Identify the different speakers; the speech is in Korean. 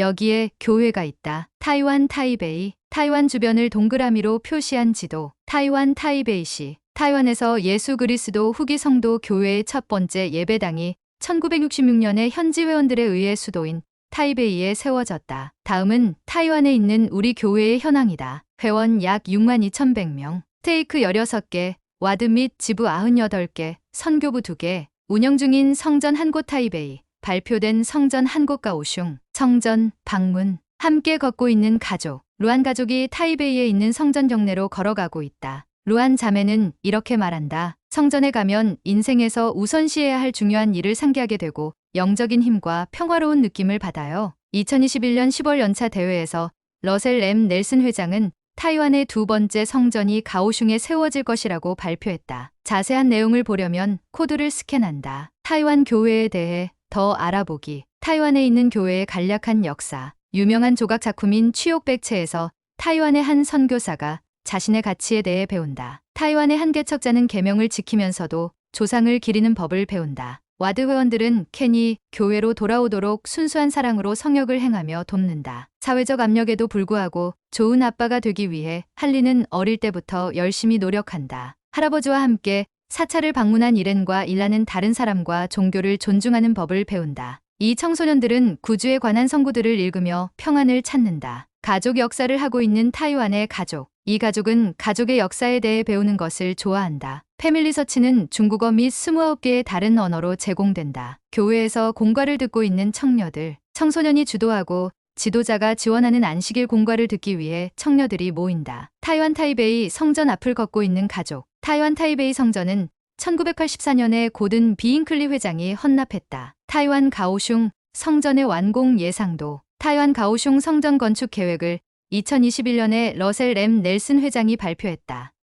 Speaker 1: 여기에 교회가 있다. 타이완 타이베이. 타이완 주변을 동그라미로 표시한 지도. 타이완 타이베이시. 타이완에서 예수 그리스도 후기 성도 교회의 첫 번째 예배당이 1966년에 현지 회원들에 의해 수도인 타이베이에 세워졌다. 다음은 타이완에 있는 우리 교회의 현황이다. 회원 약 6만 2,100명, 스테이크 16개, 와드 및 지부 98개, 선교부 2개, 운영 중인 성전 한 곳 타이베이, 발표된 성전 한 곳과 오슝, 성전, 방문, 함께 걷고 있는 가족, 루안 가족이 타이베이에 있는 성전 경내로 걸어가고 있다. 루안 자매는 이렇게 말한다. 성전에 가면 인생에서 우선시해야 할 중요한 일을 상기하게 되고 영적인 힘과 평화로운 느낌을 받아요. 2021년 10월 연차 대회에서 러셀 M. 넬슨 회장은 타이완의 두 번째 성전이 가오슝에 세워질 것이라고 발표했다. 자세한 내용을 보려면 코드를 스캔한다. 타이완 교회에 대해 더 알아보기. 타이완에 있는 교회의 간략한 역사. 유명한 조각 작품인 취옥백체에서 타이완의 한 선교사가 자신의 가치에 대해 배운다. 타이완의 한 개척자는 계명을 지키면서도 조상을 기리는 법을 배운다. 와드 회원들은 캔이 교회로 돌아오도록 순수한 사랑으로 성역을 행하며 돕는다. 사회적 압력에도 불구하고 좋은 아빠가 되기 위해 할리는 어릴 때부터 열심히 노력한다. 할아버지와 함께 사찰을 방문한 이렌과 일라는 다른 사람과 종교를 존중하는 법을 배운다. 이 청소년들은 구주에 관한 성구들을 읽으며 평안을 찾는다. 가족 역사를 하고 있는 타이완의 가족. 이 가족은 가족의 역사에 대해 배우는 것을 좋아한다. 패밀리 서치는 중국어 및 29개의 다른 언어로 제공된다. 교회에서 공과를 듣고 있는 청녀들. 청소년이 주도하고 지도자가 지원하는 안식일 공과를 듣기 위해 청녀들이 모인다. 타이완 타이베이 성전 앞을 걷고 있는 가족. 타이완 타이베이 성전은 1984년에 고든 비잉클리 회장이 헌납했다. 타이완 가오슝 성전의 완공 예상도. 타이완 가오슝 성전 건축 계획을 2021년에 러셀 M 넬슨 회장이 발표했다.